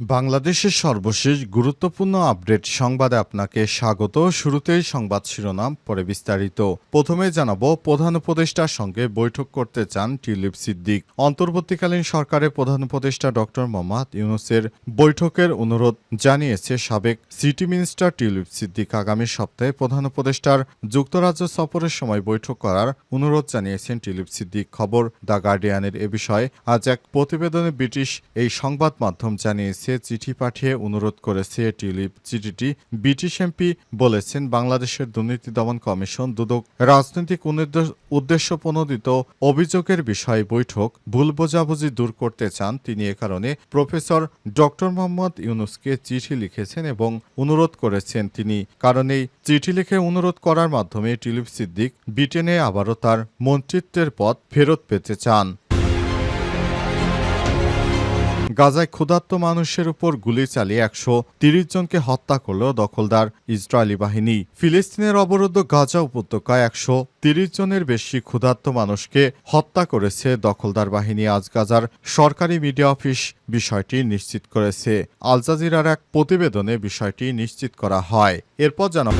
বাংলাদেশের সর্বশেষ গুরুত্বপূর্ণ আপডেট সংবাদে আপনাকে স্বাগত। শুরুতেই সংবাদ শিরোনাম, পরে বিস্তারিত। প্রথমে জানাব, প্রধান উপদেষ্টার সঙ্গে বৈঠক করতে চান টিউলিপ সিদ্দিক। অন্তর্বর্তীকালীন সরকারের প্রধান উপদেষ্টা ডক্টর মোহাম্মদ ইউনুসের বৈঠকের অনুরোধ জানিয়েছে সাবেক সিটি মিনিস্টার টিউলিপ সিদ্দিক। আগামী সপ্তাহে প্রধান উপদেষ্টার যুক্তরাজ্য সফরের সময় বৈঠক করার অনুরোধ জানিয়েছেন টিউলিপ সিদ্দিক। খবর দ্য গার্ডিয়ানের এ বিষয়ে আজ এক প্রতিবেদনে ব্রিটিশ এই সংবাদ মাধ্যম জানিয়েছে। চিঠি পাঠিয়ে অনুরোধ করেছে টিউলিপ। চিঠিটি ব্রিটিশ এমপি বলেছেন, বাংলাদেশের দুর্নীতি দমন কমিশন দুদক রাজনৈতিক উদ্দেশ্য প্রণোদিত অভিযোগের বিষয়ে বৈঠক, ভুল বোঝাবুঝি দূর করতে চান। তিনি এ কারণে প্রফেসর ডক্টর মোহাম্মদ ইউনুসকে চিঠি লিখেছেন এবং অনুরোধ করেছেন তিনি। কারণ এই চিঠি লিখে অনুরোধ করার মাধ্যমে টিউলিপ সিদ্দিক ব্রিটেনে আবারও তার মন্ত্রিত্বের পদ ফেরত পেতে চান। গাজায় ক্ষুধার্ত মানুষের উপর গুলি চালিয়ে একশো তিরিশ জনকে হত্যা করল দখলদার ইসরায়েলি বাহিনী। ফিলিস্তিনের অবরুদ্ধ গাজা উপত্যকায় একশো তিরিশ জনের বেশি ক্ষুধার্ত মানুষকে হত্যা করেছে দখলদার বাহিনী। আজ গাজার সরকারি মিডিয়া অফিস বিষয়টি নিশ্চিত করেছে। আলজাজিরার এক প্রতিবেদনে বিষয়টি নিশ্চিত করা হয়। এরপর জানাব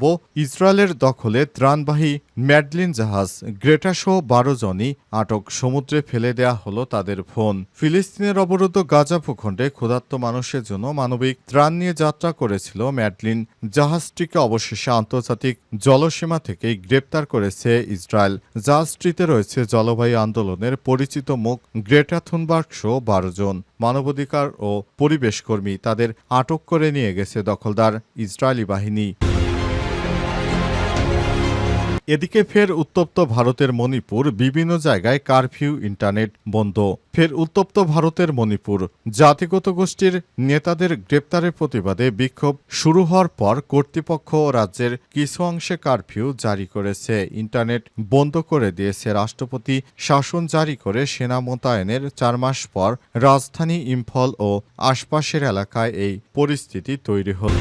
জানাব, ইসরায়েলের দখলে ত্রাণবাহী ম্যাডলিন জাহাজ গ্রেটা সহ বারো জনই আটক সমুদ্রে ফেলে দেয়া হলো তাদের ফোন। ফিলিস্তিনের অবরুদ্ধ গাজা ভূখণ্ডে ক্ষুধার্ত মানুষের জন্য মানবিক ত্রাণ নিয়ে যাত্রা করেছিল ম্যাডলিন। জাহাজটিকে অবশেষে আন্তর্জাতিক জলসীমা থেকেই গ্রেপ্তার করেছে ইসরায়েল। জাহাজটিতে রয়েছে জলবায়ু আন্দোলনের পরিচিত মুখ গ্রেটা থুনবার্গ সহ বারো জন। মানবাধিকার ও পরিবেশকর্মী তাদের আটক করে নিয়ে গেছে দখলদার ইসরায়েলি বাহিনী। এদিকে ফের উত্তপ্ত ভারতের মণিপুর বিভিন্ন জায়গায় কারফিউ ইন্টারনেট বন্ধ। ফের উত্তপ্ত ভারতের মণিপুর জাতিগত গোষ্ঠীর নেতাদের গ্রেপ্তারের প্রতিবাদে বিক্ষোভ শুরু হওয়ার পর কর্তৃপক্ষ রাজ্যের কিছু অংশে কারফিউ জারি করেছে। ইন্টারনেট বন্ধ করে দিয়েছে রাষ্ট্রপতি, শাসন জারি করে সেনা মোতায়েনের চার মাস পর রাজধানী ইম্ফল ও আশপাশের এলাকায় এই পরিস্থিতি তৈরি হল।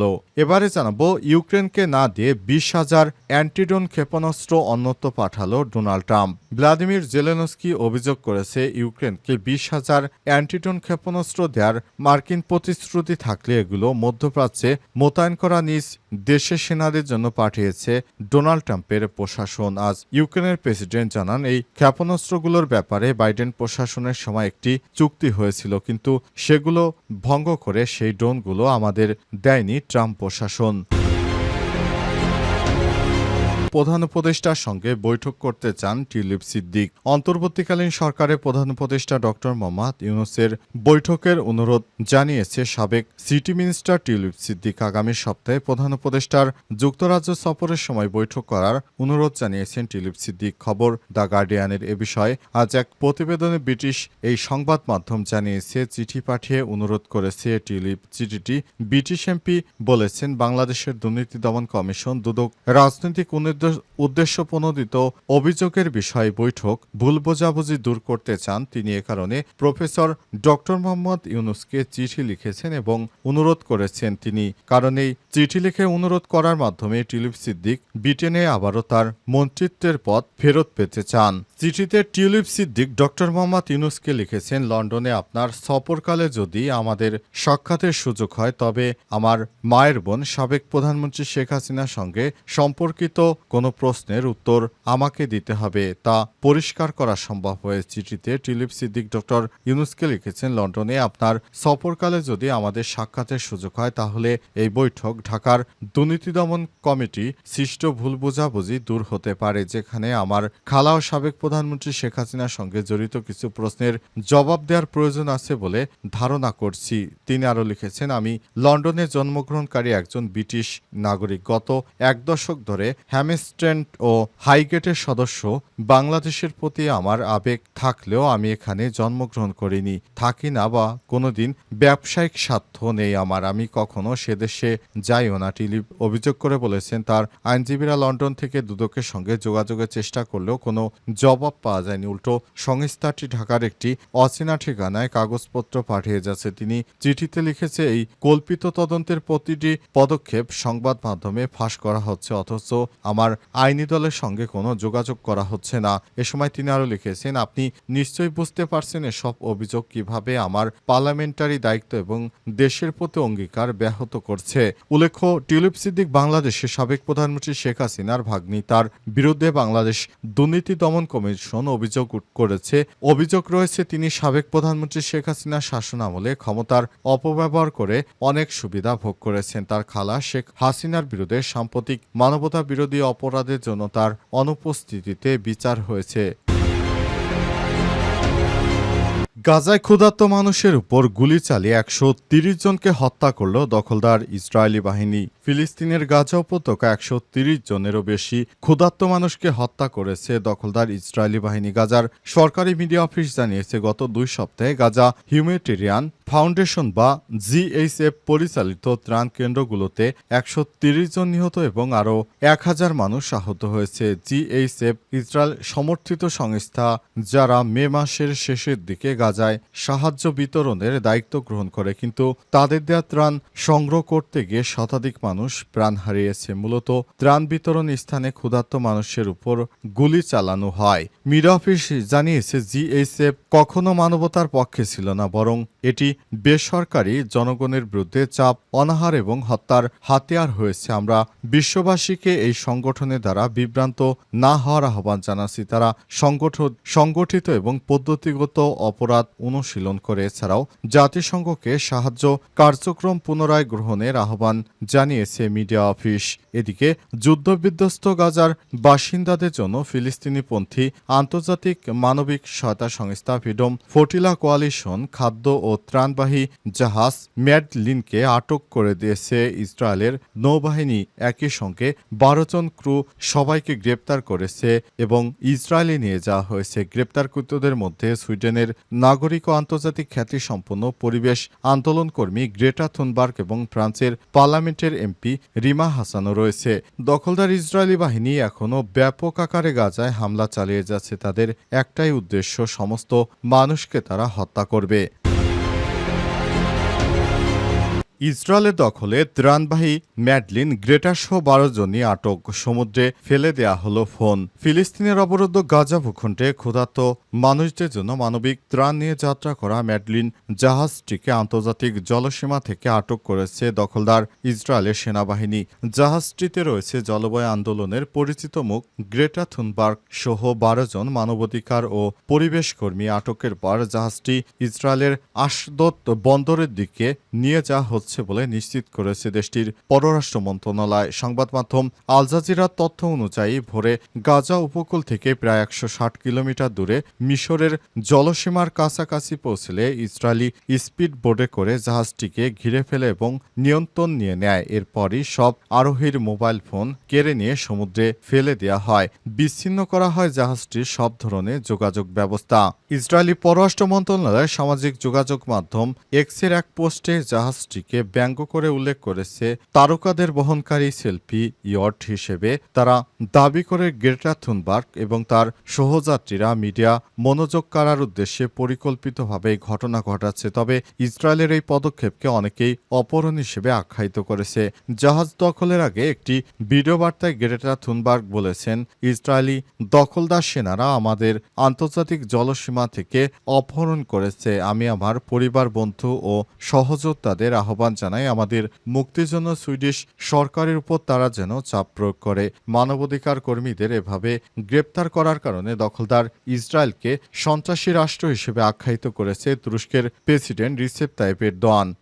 হলো। এবারে জানাব, ইউক্রেনকে না দিয়ে বিশ হাজার অ্যান্টিডোন ক্ষেপণাস্ত্র অন্যত্র পাঠালো ডোনাল্ড ট্রাম্প। ভ্লাদিমির জেলেনস্কি অভিযোগ করেছে, ইউক্রেনকে বিশ হাজার অ্যান্টিডোন ক্ষেপণাস্ত্র দেওয়ার মার্কিন প্রতিশ্রুতি থাকলে এগুলো মধ্যপ্রাচ্যে মোতায়েন করা নিজ দেশের সেনাদের জন্য পাঠিয়েছে ডোনাল্ড ট্রাম্পের প্রশাসন। আজ ইউক্রেনের প্রেসিডেন্ট জানান, এই ক্ষেপণাস্ত্রগুলোর ব্যাপারে বাইডেন প্রশাসনের সময় একটি চুক্তি হয়েছিল, কিন্তু সেগুলো ভঙ্গ করে সেই ড্রোনগুলো আমাদের দেয়নি ট্রাম্প প্রশাসন। প্রধান উপদেষ্টার সঙ্গে বৈঠক করতে চান টিউলিপ সিদ্দিক। অন্তর্বর্তীকালীন সরকারের প্রধান উপদেষ্টা ডক্টর মোহাম্মদ ইউনুসের বৈঠকের অনুরোধ জানিয়েছে সাবেক সিটি মিনিস্টার টিউলিপ সিদ্দিক আগামী সপ্তাহে প্রধান উপদেষ্টার যুক্তরাজ্য সফরের সময় বৈঠক করার অনুরোধ জানিয়েছেন টিউলিপ সিদ্দিক। খবর দ্য গার্ডিয়ানের এ বিষয়ে আজ এক প্রতিবেদনে ব্রিটিশ এই সংবাদ মাধ্যম জানিয়েছে, চিঠি পাঠিয়ে অনুরোধ করেছে টিউলিপ চিঠিটি ব্রিটিশ এমপি বলেছেন, বাংলাদেশের দুর্নীতি দমন কমিশন দুদক রাজনৈতিক উন্নির্দেশ- উদ্দেশ্য প্রণোদিত অভিযোগের বিষয়ে বৈঠক ভুল বোঝাবুঝি দূর করতে চান তিনি এ কারণে। প্রফেসর ডক্টর মোহাম্মদ ইউনুসকে চিঠি লিখেছেন এবং অনুরোধ করেছেন তিনি। কারণ এই চিঠি লিখে অনুরোধ করার মাধ্যমে টিলিপ সিদ্দিক ব্রিটেনে আবারও তার মন্ত্রিত্বের পথ ফেরত পেতে চান। চিঠিতে টিউলিপ সিদ্দিক ডক্টর মোহাম্মদ ইউনুসকে লিখেছেন, লন্ডনে আপনার সফরকালে যদি আমাদের সাক্ষাতের সুযোগ হয়, তবে আমার মায়ের বোন সাবেক প্রধানমন্ত্রী শেখ হাসিনার সঙ্গে সম্পর্কিত কোনো প্রশ্নের উত্তর আমাকে দিতে হবে তা পরিষ্কার করা সম্ভব হয়ে চিঠিতে টিউলিপ সিদ্দিক ডক্টর ইউনুসকে লিখেছেন, লন্ডনে আপনার সফরকালে যদি আমাদের সাক্ষাতের সুযোগ হয়, তাহলে এই বৈঠক ঢাকার দুর্নীতি দমন কমিটি সৃষ্ট ভুল বোঝাবুঝি দূর হতে পারে, যেখানে আমার খালা ও সাবেক প্রধানমন্ত্রী শেখ হাসিনার সঙ্গে জড়িত কিছু প্রশ্নের জবাব দেওয়ার প্রয়োজন আছে বলে ধারণা করছি। তিনি আরও লিখেছেন, আমি লন্ডনে জন্মগ্রহণকারী একজন ব্রিটিশ নাগরিক। গত এক দশক ধরে হ্যামেস ও হাইগেটের সদস্য। বাংলাদেশের প্রতি আমার আবেগ থাকলেও আমি এখানে জন্মগ্রহণ করিনি। থাকি না বা কোনোদিন ব্যবসায়িক স্বার্থ নেই আমার। আমি কখনো সে দেশে যাইও না। টিলিপ অভিযোগ করে বলেছেন, তার আইনজীবীরা লন্ডন থেকে দুদকের সঙ্গে যোগাযোগের চেষ্টা করলেও কোনো জবাব পাওয়া যায়নি। উল্টো সংস্থাটি ঢাকার একটি অচেনা ঠিকানায় কাগজপত্র পাঠিয়ে যাচ্ছে। তিনি চিঠিতে লিখেছে, এই কল্পিত তদন্তের প্রতিটি পদক্ষেপ সংবাদ মাধ্যমে ফাঁস করা হচ্ছে, অথচ আমার আইনি দলের সঙ্গে কোনো যোগাযোগ করা হচ্ছে না। এ সময় তিনি আরও লিখেছেন, আপনি নিশ্চয়ই বুঝতে পারছেন এসব অভিযোগ কীভাবে আমার পার্লামেন্টারি দায়িত্ব এবং দেশের প্রতি অঙ্গীকার ব্যাহত করছে। উল্লেখ্য, টিউলিপ সিদ্দিক বাংলাদেশের সাবেক প্রধানমন্ত্রী শেখ হাসিনার ভাগ্নি, তার বিরুদ্ধে বাংলাদেশ দুর্নীতি দমন কমিশন অভিযোগ করেছে। অভিযোগ রয়েছে, তিনি সাবেক প্রধানমন্ত্রী শেখ হাসিনার শাসন আমলে ক্ষমতার অপব্যবহার করে অনেক সুবিধা ভোগ করেছেন। তার খালা শেখ হাসিনার বিরুদ্ধে সাম্প্রতিক মানবতা বিরোধী অপরাধের জন্য তার অনুপস্থিতিতে বিচার হয়েছে। গাজায় ক্ষুধার্ত মানুষের উপর গুলি চালিয়ে একশো জনকে হত্যা করল দখলদার ইসরায়েলি বাহিনী। ফিলিস্তিনের গাজা উপত্যকা একশো তিরিশ জনেরও বেশি ক্ষুধার্ত মানুষকে হত্যা করেছে দখলদার ইসরায়েলি বাহিনী। গাজার সরকারি মিডিয়া অফিস জানিয়েছে, গত দুই সপ্তাহে গাজা হিউম্যাটেরিয়ান ফাউন্ডেশন বা জিএইচএফ পরিচালিত ত্রাণ কেন্দ্রগুলোতে একশো তিরিশ জন নিহত এবং আরও এক হাজার মানুষ আহত হয়েছে। জিএইচএফ ইসরায়েল সমর্থিত সংস্থা যারা মে মাসের শেষের দিকে গাজায় সাহায্য বিতরণের দায়িত্ব গ্রহণ করে, কিন্তু তাদের দেয়া ত্রাণ সংগ্রহ করতে গিয়ে শতাধিক মানুষ প্রাণ হারিয়েছে। মূলত ত্রাণ বিতরণ স্থানে ক্ষুধার্ত মানুষের উপর গুলি চালানো হয়। মিডিয়া অফিস জানিয়েছে জিএইচএফ কখনো মানবতার পক্ষে ছিল না, বরং এটি বেসরকারি জনগণের বিরুদ্ধে চাপ, অনাহার এবং হত্যার হাতিয়ার হয়েছে। আমরা বিশ্ববাসীকে এই সংগঠনের দ্বারা বিভ্রান্ত না হওয়ার আহ্বান জানাচ্ছি। তারা সংগঠন, সংগঠিত এবং পদ্ধতিগত অপরাধ অনুশীলন করে। এছাড়াও জাতিসংঘকে সাহায্য কার্যক্রম পুনরায় গ্রহণের আহ্বান জানিয়েছে মিডিয়া অফিস। এদিকে যুদ্ধবিধ্বস্ত গাজার বাসিন্দাদের জন্য ফিলিস্তিনিপন্থী আন্তর্জাতিক মানবিক সহায়তা সংস্থা ফিডম ফটিলা কোয়ালিশন খাদ্য ও ত্রাণবাহী জাহাজ ম্যাডলিনকে আটক করে দিয়েছে। ইসরায়েলের নৌবাহিনী একই সঙ্গে বারো জন ক্রু সবাইকে গ্রেপ্তার করেছে এবং ইসরায়েলে নিয়ে যাওয়া হয়েছে। গ্রেপ্তারকৃতদের মধ্যে সুইডেনের নাগরিক ও আন্তর্জাতিক খ্যাতিসম্পন্ন পরিবেশ আন্দোলনকর্মী গ্রেটা থুনবার্গ এবং ফ্রান্সের পার্লামেন্টের এমপি রিমা হাসানও রয়েছে। দখলদার ইসরায়েলি বাহিনী এখনও ব্যাপক আকারে গাজায় হামলা চালিয়ে যাচ্ছে। তাদের একটাই উদ্দেশ্য, সমস্ত মানুষকে তারা হত্যা করবে। ইসরায়েলের দখলে ত্রাণবাহী ম্যাডলিন গ্রেটার সহ বারো জনই আটক। সমুদ্রে ফেলে দেয়া হলো ফোন। ফিলিস্তিনের অবরুদ্ধ গাজা ভূখণ্ডে ক্ষুধার্ত মানুষদের জন্য মানবিক ত্রাণ নিয়ে যাত্রা করা ম্যাডলিন জাহাজটিকে আন্তর্জাতিক জলসীমা থেকে আটক করেছে দখলদার ইসরায়েলের সেনাবাহিনী। জাহাজটিতে রয়েছে জলবায়ু আন্দোলনের পরিচিত মুখ গ্রেটা থুনবার্গ সহ বারো জন মানবাধিকার ও পরিবেশ কর্মী। আটকের পর জাহাজটি ইসরায়েলের আশদত বন্দরের দিকে নিয়ে যাওয়া হচ্ছে। বলে নিশ্চিত করেছে দেশটির পররাষ্ট্র মন্ত্রণালয়। সংবাদ মাধ্যম আল জাজিরার তথ্য অনুযায়ী, ভোরে গাজা উপকূল থেকে প্রায় একশো ষাট কিলোমিটার দূরে মিশরের জলসীমার কাছাকাছি পৌঁছলে ইসরায়েলি স্পিড বোর্ডে করে জাহাজটিকে ঘিরে ফেলে এবং নিয়ন্ত্রণ নিয়ে নেয়। এরপরই সব আরোহীর মোবাইল ফোন কেড়ে নিয়ে সমুদ্রে ফেলে দেওয়া হয়। বিচ্ছিন্ন করা হয় জাহাজটির সব ধরনের যোগাযোগ ব্যবস্থা। ইসরায়েলি পররাষ্ট্র মন্ত্রণালয়ের সামাজিক যোগাযোগ মাধ্যম এক্সের এক পোস্টে জাহাজটিকে ব্যঙ্গ করে উল্লেখ করেছে, তারকাদের বহনকারী সেলফি ইয়ট হিসেবে তারা দাবি করে গ্রেটা থুনবার্গ এবং তার সহযাত্রীরা মিডিয়া মনোযোগ কাড়ার উদ্দেশ্যে পরিকল্পিতভাবে ঘটনা ঘটাচ্ছে। তবে ইসরায়েলের এই পদক্ষেপকে অনেকেই অপহরণ হিসেবে আখ্যায়িত করেছে। জাহাজ দখলের আগে একটি ভিডিও বার্তায় গ্রেটা থুনবার্গ বলেছেন, ইসরায়েলি দখলদার সেনারা আমাদের আন্তর্জাতিক জলসীমা থেকে অপহরণ করেছে। আমি আমার পরিবার, বন্ধু ও সহযোদ্ধাদের আহ্বান জানাই আমাদের মুক্তির জন্য সুইডিশ সরকারের উপর তারা যেন চাপ প্রয়োগ করে। মানবাধিকার কর্মীদের এভাবে গ্রেপ্তার করার কারণে দখলদার ইসরায়েলকে সন্ত্রাসী রাষ্ট্র হিসেবে আখ্যায়িত করেছে তুরস্কের প্রেসিডেন্ট রিসেপ তাইপের দোয়ান।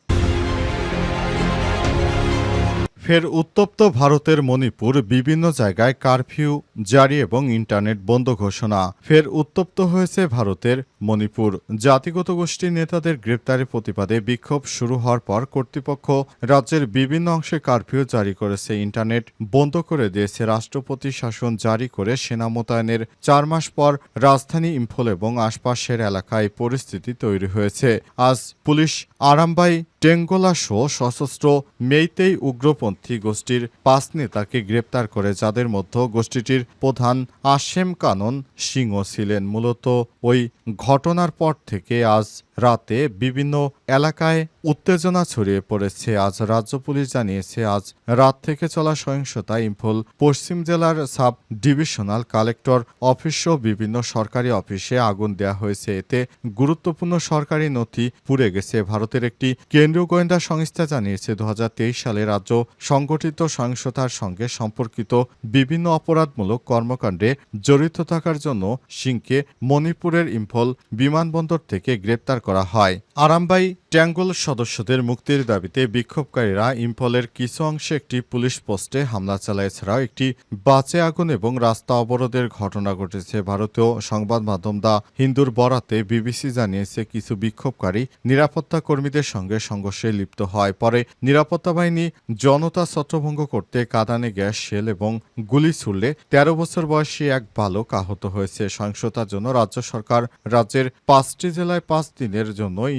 ফের উত্তপ্ত ভারতের মণিপুর বিভিন্ন জায়গায় কারফিউ, জারি এবং ইন্টারনেট বন্ধ ঘোষণা। ফের উত্তপ্ত হয়েছে ভারতের মণিপুর। জাতিগত গোষ্ঠীর নেতাদের গ্রেপ্তারের প্রতিবাদে বিক্ষোভ শুরু হওয়ার পর কর্তৃপক্ষ রাজ্যের বিভিন্ন অংশে কারফিউ জারি করেছে। ইন্টারনেট বন্ধ করে দিয়েছে রাষ্ট্রপতি শাসন জারি করে সেনা মোতায়েনের। চার মাস পর রাজধানী ইম্ফল এবং আশপাশের এলাকায় পরিস্থিতি তৈরি হয়েছে। আজ পুলিশ আরামবাই টেঙ্গোলা সহ সশস্ত্র মেইতেই উগ্রপন্থী গোষ্ঠীর পাঁচ নেতাকে গ্রেপ্তার করে যাদের মধ্যে গোষ্ঠীটির প্রধান আসেম কানন সিংহ ছিলেন। মূলত ওই ঘটনার পর থেকে আজ রাতে বিভিন্ন এলাকায় উত্তেজনা ছড়িয়ে পড়েছে। আজ রাজ্য পুলিশ জানিয়েছে, আজ রাত থেকে চলা সহিংসতা ইম্ফল পশ্চিম জেলার সাব ডিভিশনাল কালেক্টর অফিস সহ বিভিন্ন সরকারি অফিসে আগুন দেওয়া হয়েছে। এতে গুরুত্বপূর্ণ সরকারি নথি পুড়ে গেছে। ভারতের একটি কেন্দ্রীয় গোয়েন্দা সংস্থা জানিয়েছে দু হাজার তেইশ সালে রাজ্য সংগঠিত সহিংসতার সঙ্গে সম্পর্কিত বিভিন্ন অপরাধমূলক কর্মকাণ্ডে জড়িত থাকার জন্য সিংকে মণিপুরের ইম্ফল বিমানবন্দর থেকে গ্রেপ্তার করা হয়। আরামবাই ট্যাঙ্গল সদস্যদের মুক্তির দাবিতে বিক্ষোভকারীরা ইম্ফলের কিছু অংশে একটি পুলিশ পোস্টে হামলা চালায়, এছাড়াও একটি বাঁচে আগুন এবং রাস্তা অবরোধের ঘটনা ঘটেছে। ভারতীয় সংবাদ মাধ্যম দা হিন্দুর বরাতে বিবিসি জানিয়েছে, কিছু বিক্ষোভকারী নিরাপত্তা কর্মীদের সঙ্গে সংঘর্ষে লিপ্ত হয়। পরে নিরাপত্তা বাহিনী জনতা ছত্রভঙ্গ করতে কাদানে গ্যাস শেল এবং গুলি ছুড়লে তেরো বছর বয়সী এক বালক আহত হয়েছে। সহিংসতার জন্য রাজ্য সরকার রাজ্যের পাঁচটি জেলায় পাঁচ দিনের জন্য